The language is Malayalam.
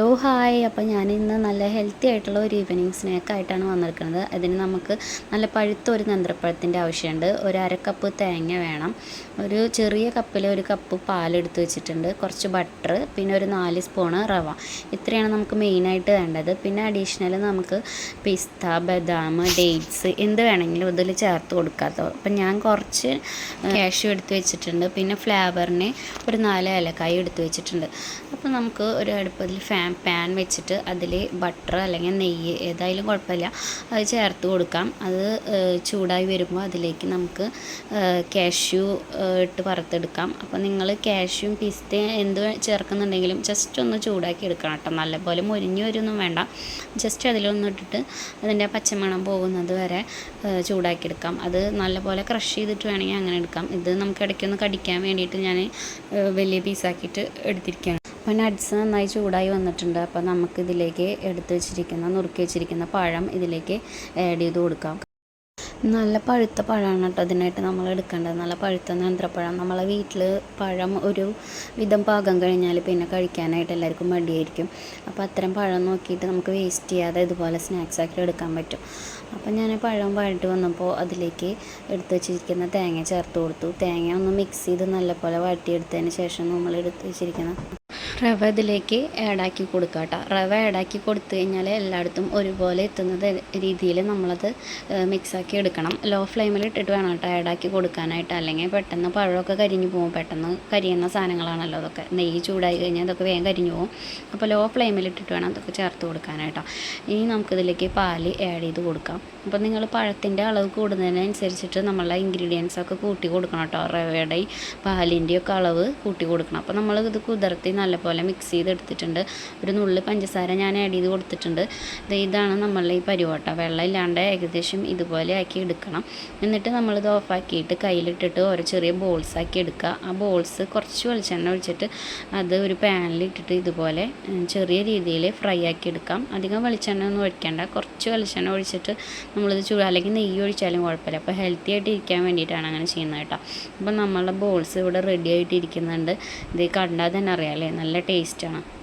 Hello hi. അപ്പോൾ ഇന്ന് നല്ല ഹെൽത്തി ആയിട്ടുള്ള ഒരു ഈവനിങ് സ്നാക്ക് ആയിട്ടാണ് വന്നിരിക്കുന്നത്. അതിന് നമുക്ക് നല്ല പഴുത്ത ഒരു നന്ത്രപ്പഴത്തിന്റെ ആവശ്യമുണ്ട്. ഒരു അര കപ്പ് തേങ്ങ വേണം. ഒരു ചെറിയ കപ്പിൽ ഒരു കപ്പ് പാലെടുത്ത് വെച്ചിട്ടുണ്ട്. കുറച്ച് ബട്ടർ പിന്നെ ഒരു നാല് സ്പൂണ് റവ. ഇത്രയാണ് നമുക്ക് മെയിനായിട്ട് വേണ്ടത്. പിന്നെ അഡീഷണൽ നമുക്ക് പിസ്ത ബദാം ഡേറ്റ്സ് എന്ത് വേണമെങ്കിലും ഇതിൽ ചേർത്ത് കൊടുക്കാത്തോ അപ്പം ഞാൻ കുറച്ച് കാഷ്യൂ എടുത്ത് വെച്ചിട്ടുണ്ട്. പിന്നെ ഫ്ലേവറിന് ഒരു നാല് ഏലക്കായ എടുത്ത് വെച്ചിട്ടുണ്ട്. അപ്പോൾ നമുക്ക് ഒരു അടുപ്പത്തിൽ ഫാൻ പാൻ വെച്ചിട്ട് അതിൽ ബട്ടർ അല്ലെങ്കിൽ നെയ്യ് ഏതായാലും കുഴപ്പമില്ല. അത് ചേർത്ത് കൊടുക്കാം. അത് ചൂടായി വരുമ്പോൾ അതിലേക്ക് നമുക്ക് കാഷ്യൂ ഇട്ട് വറുത്തെടുക്കാം. അപ്പോൾ നിങ്ങൾ കാഷ്യൂം പിസ്ത എന്ത് ചേർക്കുന്നുണ്ടെങ്കിലും ജസ്റ്റ് ഒന്ന് ചൂടാക്കി എടുക്കണം കേട്ടോ. നല്ലപോലെ മുരിഞ്ഞു വരുമൊന്നും വേണ്ട. ജസ്റ്റ് അതിലൊന്ന് ഇട്ടിട്ട് അതിന്റെ പച്ചമണം പോകുന്നത് വരെ ചൂടാക്കി എടുക്കാം. അത് നല്ലപോലെ ക്രഷ് ചെയ്തിട്ട് വേണമെങ്കിൽ അങ്ങനെ എടുക്കാം. ഇത് നമുക്ക് ഇടയ്ക്കൊന്ന് കടിക്കാൻ വേണ്ടിയിട്ട് ഞാൻ വലിയ പീസാക്കിയിട്ട് എടുത്തിരിക്കുകയാണ് അപ്പോൾ നട്ട്സ് നന്നായി ചൂടായി വന്നിട്ടുണ്ട്. അപ്പോൾ നമുക്കിതിലേക്ക് എടുത്ത് വെച്ചിരിക്കുന്ന നുറുക്കി വെച്ചിരിക്കുന്ന പഴം ഇതിലേക്ക് ആഡ് ചെയ്ത് കൊടുക്കാം. നല്ല പഴുത്ത പഴമാണ് കേട്ടോ അതിനായിട്ട് നമ്മൾ എടുക്കേണ്ടത്. നല്ല പഴുത്ത നേന്ത്രപ്പഴം. നമ്മളെ വീട്ടിൽ പഴം ഒരു വിധം പാകം കഴിഞ്ഞാൽ പിന്നെ കഴിക്കാനായിട്ട് എല്ലാവർക്കും മടിയായിരിക്കും. അപ്പോൾ അത്തരം പഴം നോക്കിയിട്ട് നമുക്ക് വേസ്റ്റ് ചെയ്യാതെ ഇതുപോലെ സ്നാക്സ് ആക്കി എടുക്കാൻ പറ്റും. അപ്പോൾ ഞാൻ പഴം വഴട്ട് വന്നപ്പോൾ അതിലേക്ക് എടുത്തു വെച്ചിരിക്കുന്ന തേങ്ങ ചേർത്ത് കൊടുത്തു. തേങ്ങ ഒന്ന് മിക്സ് ചെയ്ത് നല്ലപോലെ വഴട്ടിയെടുത്തതിന് ശേഷം നമ്മൾ എടുത്ത് വെച്ചിരിക്കുന്ന റവ ഇതിലേക്ക് ആഡാക്കി കൊടുക്കുക കേട്ടോ റവ ആഡാക്കി കൊടുത്തു കഴിഞ്ഞാൽ എല്ലായിടത്തും ഒരുപോലെ എത്തുന്നത് രീതിയിൽ നമ്മളത് മിക്സാക്കി എടുക്കണം. ലോ ഫ്ലെയിമിൽ ഇട്ടിട്ട് വേണം കേട്ടോ ആഡാക്കി കൊടുക്കാനായിട്ട്. അല്ലെങ്കിൽ പെട്ടെന്ന് പഴമൊക്കെ കരിഞ്ഞു പോകും. പെട്ടെന്ന് കരിയുന്ന സാധനങ്ങളാണല്ലോ അതൊക്കെ. നെയ്യ് ചൂടായി കഴിഞ്ഞാൽ അതൊക്കെ വേഗം കരിഞ്ഞു പോകും. അപ്പോൾ ലോ ഫ്ലെയിമിൽ ഇട്ടിട്ട് വേണം അതൊക്കെ ചേർത്ത് കൊടുക്കാനായിട്ടോ. ഇനി നമുക്കിതിലേക്ക് പാൽ ആഡ് ചെയ്ത് കൊടുക്കാം. അപ്പോൾ നിങ്ങൾ പഴത്തിന്റെ അളവ് കൂടുന്നതിനനുസരിച്ചിട്ട് നമ്മളെ ഇൻഗ്രീഡിയൻസ് ഒക്കെ കൂട്ടി കൊടുക്കണം കേട്ടോ റവയുടെയും പാലിന്റെയൊക്കെ അളവ് കൂട്ടി കൊടുക്കണം. അപ്പോൾ നമ്മൾ ഇത് കുതിർത്തി നല്ലപോലെ പോലെ മിക്സ് ചെയ്തെടുത്തിട്ടുണ്ട്. ഒരു നുള്ളി പഞ്ചസാര ഞാൻ ആഡ് ചെയ്ത് കൊടുത്തിട്ടുണ്ട്. ഇതാണ് നമ്മളുടെ ഈ പരിവട്ട വെള്ളം ഇല്ലാണ്ട് ഏകദേശം ഇതുപോലെ ആക്കി എടുക്കണം. എന്നിട്ട് നമ്മളിത് ഓഫാക്കിയിട്ട് കയ്യിലിട്ടിട്ട് ഓരോ ചെറിയ ബോൾസ് ആക്കി എടുക്കുക. ആ ബോൾസ് കുറച്ച് വെളിച്ചെണ്ണ ഒഴിച്ചിട്ട് അത് ഒരു പാനിലിട്ടിട്ട് ഇതുപോലെ ചെറിയ രീതിയിൽ ഫ്രൈ ആക്കി എടുക്കാം. അധികം വെളിച്ചെണ്ണ ഒന്നും ഒഴിക്കേണ്ട. കുറച്ച് വെളിച്ചെണ്ണ ഒഴിച്ചിട്ട് നമ്മളിത് ചൂട് അല്ലെങ്കിൽ നെയ്യ് ഒഴിച്ചാലും കുഴപ്പമില്ല. അപ്പോൾ ഹെൽത്തി ആയിട്ട് ഇരിക്കാൻ വേണ്ടിയിട്ടാണ് അങ്ങനെ ചെയ്യുന്നത് കേട്ടോ. അപ്പം നമ്മളുടെ ബോൾസ് ഇവിടെ റെഡി ആയിട്ട് ഇരിക്കുന്നുണ്ട് ഇത് കണ്ടാൽ തന്നെ അറിയാം അല്ലേ? ടേസ്റ്റാണ്